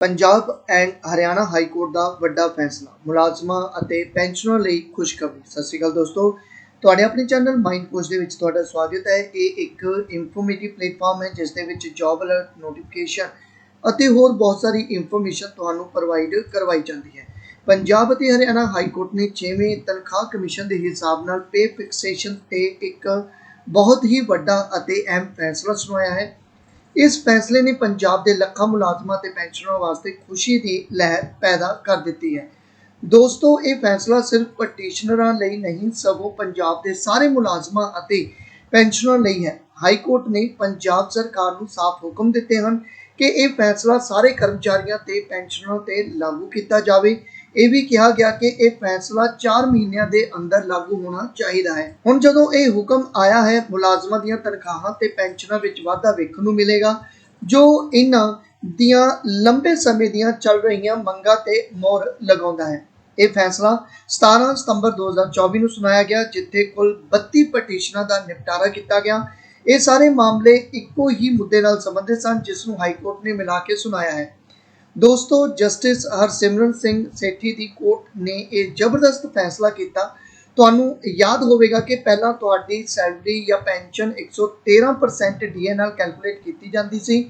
Punjab and Haryana high court ਦਾ ਵੱਡਾ ਫੈਸਲਾ, ਮੁਲਾਜ਼ਮਾਂ ਅਤੇ ਪੈਨਸ਼ਨਰਾਂ ਲਈ ਖੁਸ਼ਖਬਰੀ। ਸਤਿ ਸ਼੍ਰੀ ਅਕਾਲ ਦੋਸਤੋ। ਤੁਹਾਡੇ ਆਪਣੇ ਚੈਨਲ ਮਾਈਂਡ ਕੋਚ ਦੇ ਵਿੱਚ ਤੁਹਾਡਾ ਸਵਾਗਤ ਹੈ। ਇਹ ਇੱਕ ਇਨਫੋਰਮੇਟਿਵ ਪਲੇਟਫਾਰਮ ਹੈ, ਜਿਸ ਦੇ ਵਿੱਚ ਜੌਬ ਅਲਰਟ ਨੋਟੀਫਿਕੇਸ਼ਨ ਅਤੇ ਹੋਰ ਬਹੁਤ ਸਾਰੀ ਇਨਫੋਰਮੇਸ਼ਨ ਤੁਹਾਨੂੰ ਪ੍ਰੋਵਾਈਡ ਕਰਵਾਈ ਜਾਂਦੀ ਹੈ। ਪੰਜਾਬ ਅਤੇ ਹਰਿਆਣਾ ਹਾਈ ਕੋਰਟ ਨੇ 6ਵੇਂ ਤਨਖਾਹ ਕਮਿਸ਼ਨ ਦੇ ਹਿਸਾਬ ਨਾਲ ਪੇ ਫਿਕਸੇਸ਼ਨ ਤੇ ਇੱਕ ਬਹੁਤ ਹੀ ਵੱਡਾ ਅਤੇ ਅਹਿਮ ਫੈਸਲਾ ਸੁਣਾਇਆ ਹੈ। ਇਸ ਫੈਸਲੇ ਨੇ ਪੰਜਾਬ ਦੇ ਲੱਖਾਂ ਮੁਲਾਜ਼ਮਾਂ ਤੇ ਪੈਨਸ਼ਨਰਾਂ ਵਾਸਤੇ ਖੁਸ਼ੀ ਦੀ ਲਹਿਰ ਪੈਦਾ ਕਰ ਦਿੱਤੀ ਹੈ। ਦੋਸਤੋ, ਇਹ ਫੈਸਲਾ ਸਿਰਫ ਪਟੀਸ਼ਨਰਾਂ ਲਈ ਨਹੀਂ, ਸਗੋਂ ਪੰਜਾਬ ਦੇ ਸਾਰੇ ਮੁਲਾਜ਼ਮਾਂ ਅਤੇ ਪੈਨਸ਼ਨਰਾਂ ਲਈ ਹੈ। ਹਾਈ ਕੋਰਟ ਨੇ ਪੰਜਾਬ ਸਰਕਾਰ ਨੂੰ ਸਾਫ਼ ਹੁਕਮ ਦਿੱਤੇ ਹਨ ਕਿ ਇਹ ਫੈਸਲਾ ਸਾਰੇ ਕਰਮਚਾਰੀਆਂ ਤੇ ਪੈਨਸ਼ਨਰਾਂ ਤੇ ਲਾਗੂ ਕੀਤਾ ਜਾਵੇ। ਇਹ ਵੀ ਕਿਹਾ ਗਿਆ ਕਿ ਇਹ ਫੈਸਲਾ 4 ਮਹੀਨਿਆਂ ਦੇ ਅੰਦਰ ਲਾਗੂ ਹੋਣਾ ਚਾਹੀਦਾ ਹੈ। ਹੁਣ ਜਦੋਂ ਇਹ ਹੁਕਮ ਆਇਆ ਹੈ, ਮੁਲਾਜ਼ਮਾਂ ਦੀਆਂ ਤਨਖਾਹਾਂ ਤੇ ਪੈਨਸ਼ਨਾਂ ਵਿੱਚ ਵਾਧਾ ਵੇਖਣ ਨੂੰ ਮਿਲੇਗਾ, ਜੋ ਇਹਨਾਂ ਦੀਆਂ ਲੰਬੇ ਸਮੇਂ ਦੀਆਂ ਚੱਲ ਰਹੀਆਂ ਮੰਗਾਂ ਤੇ ਮੋਹਰ ਲਗਾਉਂਦਾ ਹੈ। ਇਹ ਫੈਸਲਾ 17 ਸਤੰਬਰ 2024 ਨੂੰ ਸੁਣਾਇਆ ਗਿਆ, ਜਿੱਥੇ ਕੁੱਲ 32 ਪਟੀਸ਼ਨਾਂ ਦਾ ਨਿਪਟਾਰਾ ਕੀਤਾ ਗਿਆ। ਇਹ ਸਾਰੇ ਮਾਮਲੇ ਇੱਕੋ ਹੀ ਮੁੱਦੇ ਨਾਲ ਸੰਬੰਧਿਤ ਸਨ, ਜਿਸ ਨੂੰ ਹਾਈ ਕੋਰਟ ਨੇ ਮਿਲਾ ਕੇ ਸੁਣਾਇਆ ਹੈ। ਦੋਸਤੋ, ਜਸਟਿਸ ਹਰਸਿਮਰਨ ਸਿੰਘ ਸੇਠੀ ਦੀ ਕੋਰਟ ਨੇ ਇਹ ਜ਼ਬਰਦਸਤ ਫੈਸਲਾ ਕੀਤਾ। ਤੁਹਾਨੂੰ ਯਾਦ ਹੋਵੇਗਾ ਕਿ ਪਹਿਲਾਂ ਤੁਹਾਡੀ ਸੈਲਰੀ ਜਾਂ ਪੈਨਸ਼ਨ 113% ਡੀਏ ਨਾਲ ਕੈਲਕੂਲੇਟ ਕੀਤੀ ਜਾਂਦੀ ਸੀ,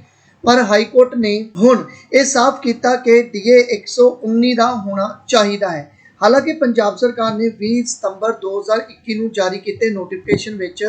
ਪਰ ਹਾਈ ਕੋਰਟ ਨੇ ਹੁਣ ਇਹ ਸਾਫ਼ ਕੀਤਾ ਕਿ ਡੀਏ 119 ਦਾ ਹੋਣਾ ਚਾਹੀਦਾ ਹੈ। ਹਾਲਾਂਕਿ ਪੰਜਾਬ ਸਰਕਾਰ ਨੇ 20 ਸਤੰਬਰ 2021 ਨੂੰ ਜਾਰੀ ਕੀਤੇ ਨੋਟੀਫਿਕੇਸ਼ਨ ਵਿੱਚ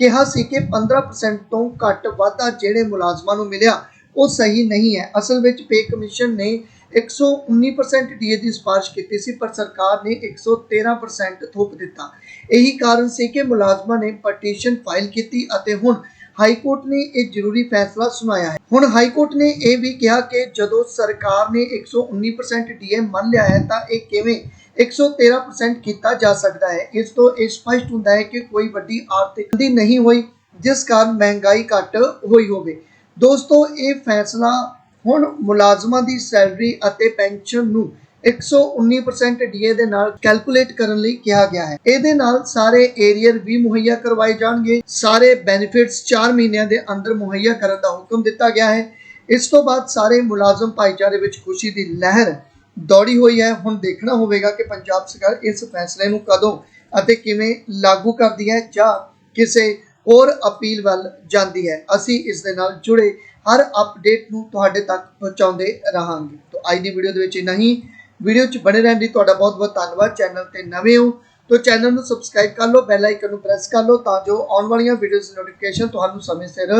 ਕਿਹਾ ਸੀ ਕਿ 15% ਤੋਂ ਘੱਟ ਵਾਧਾ ਜਿਹੜੇ ਮੁਲਾਜ਼ਮਾਂ ਨੂੰ ਮਿਲਿਆ ਉਹ ਸਹੀ ਨਹੀਂ ਹੈ। ਅਸਲ ਵਿੱਚ ਪੇ ਕਮਿਸ਼ਨ ਨੇ 119% ਡੀਏ ਦੀ ਸਿਫਾਰਿਸ਼ ਕੀਤੀ ਸੀ, ਪਰ ਸਰਕਾਰ ਨੇ 113% ਥੋਪ ਦਿੱਤਾ। ਇਹੀ ਕਾਰਨ ਸੀ ਕਿ ਮੁਲਾਜ਼ਮਾਂ ਨੇ ਪਟੀਸ਼ਨ ਫਾਈਲ ਕੀਤੀ ਅਤੇ ਹੁਣ ਹਾਈ ਕੋਰਟ ਨੇ ਇਹ ਜ਼ਰੂਰੀ ਫੈਸਲਾ ਸੁਣਾਇਆ ਹੈ। ਹੁਣ ਹਾਈ ਕੋਰਟ ਨੇ ਇਹ ਵੀ ਕਿਹਾ ਕਿ ਜਦੋਂ ਸਰਕਾਰ ਨੇ 119% ਡੀਏ ਮੰਨ ਲਿਆ ਹੈ, ਤਾਂ ਇਹ ਕਿਵੇਂ 113% ਕੀਤਾ ਜਾ ਸਕਦਾ ਹੈ? ਇਸ ਤੋਂ ਇਹ ਸਪਸ਼ਟ ਹੁੰਦਾ ਹੈ ਕਿ ਕੋਈ ਵੱਡੀ ਆਰਥਿਕ ਮੰਦੀ ਨਹੀਂ ਹੋਈ, ਜਿਸ ਕਾਰਨ ਮਹਿੰਗਾਈ ਘਟ ਹੋਈ ਹੋਵੇ। ਦੋਸਤੋ, ਇਹ ਫੈਸਲਾ ਹੁਣ ਮੁਲਾਜ਼ਮਾਂ ਦੀ ਸੈਲਰੀ ਅਤੇ ਪੈਨਸ਼ਨ ਨੂੰ 119% ਡੀਏ ਦੇ ਨਾਲ ਕੈਲਕੂਲੇਟ ਕਰਨ ਲਈ ਕਿਹਾ ਗਿਆ ਹੈ। ਇਹਦੇ ਨਾਲ ਸਾਰੇ ਏਰੀਅਰ ਵੀ ਮੁਹੱਈਆ ਕਰਵਾਏ ਜਾਣਗੇ। ਸਾਰੇ ਬੈਨੀਫਿਟਸ 4 ਮਹੀਨਿਆਂ ਦੇ ਅੰਦਰ ਮੁਹੱਈਆ ਕਰਨ ਦਾ ਹੁਕਮ ਦਿੱਤਾ ਗਿਆ ਹੈ। ਇਸ ਤੋਂ ਬਾਅਦ ਸਾਰੇ ਮੁਲਾਜ਼ਮ ਭਾਈਚਾਰੇ ਵਿੱਚ ਖੁਸ਼ੀ ਦੀ ਲਹਿਰ ਦੌੜੀ ਹੋਈ ਹੈ। ਹੁਣ ਦੇਖਣਾ ਹੋਵੇਗਾ ਕਿ ਪੰਜਾਬ ਸਰਕਾਰ ਇਸ ਫੈਸਲੇ ਨੂੰ ਕਦੋਂ ਅਤੇ ਕਿਵੇਂ ਲਾਗੂ ਕਰਦੀ ਹੈ ਜਾਂ ਕਿਸੇ ਹੋਰ ਅਪੀਲ ਵੱਲ ਜਾਂਦੀ ਹੈ। ਅਸੀਂ ਇਸ ਦੇ ਨਾਲ ਜੁੜੇ ਹਰ ਅਪਡੇਟ ਨੂੰ ਤੁਹਾਡੇ ਤੱਕ ਪਹੁੰਚਾਉਂਦੇ ਰਹਾਂਗੇ। ਤਾਂ ਅੱਜ ਦੀ ਵੀਡੀਓ ਦੇ ਵਿੱਚ ਇੰਨਾ ਹੀ। ਵੀਡੀਓ 'ਚ ਬਣੇ ਰਹਿਣ ਲਈ ਤੁਹਾਡਾ ਬਹੁਤ ਬਹੁਤ ਧੰਨਵਾਦ। ਚੈਨਲ ਤੇ ਨਵੇਂ ਹੋ ਤਾਂ ਚੈਨਲ ਨੂੰ ਸਬਸਕ੍ਰਾਈਬ ਕਰ ਲਓ, ਬੈਲ ਆਈਕਨ ਨੂੰ ਪ੍ਰੈਸ ਕਰ ਲਓ ਤਾਂ ਜੋ ਆਉਣ ਵਾਲੀਆਂ ਵੀਡੀਓਜ਼ ਦੀ ਨੋਟੀਫਿਕੇਸ਼ਨ ਤੁਹਾਨੂੰ ਸਮੇਂ ਸਿਰ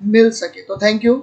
ਮਿਲ ਸਕੇ। ਤਾਂ ਥੈਂਕ ਯੂ।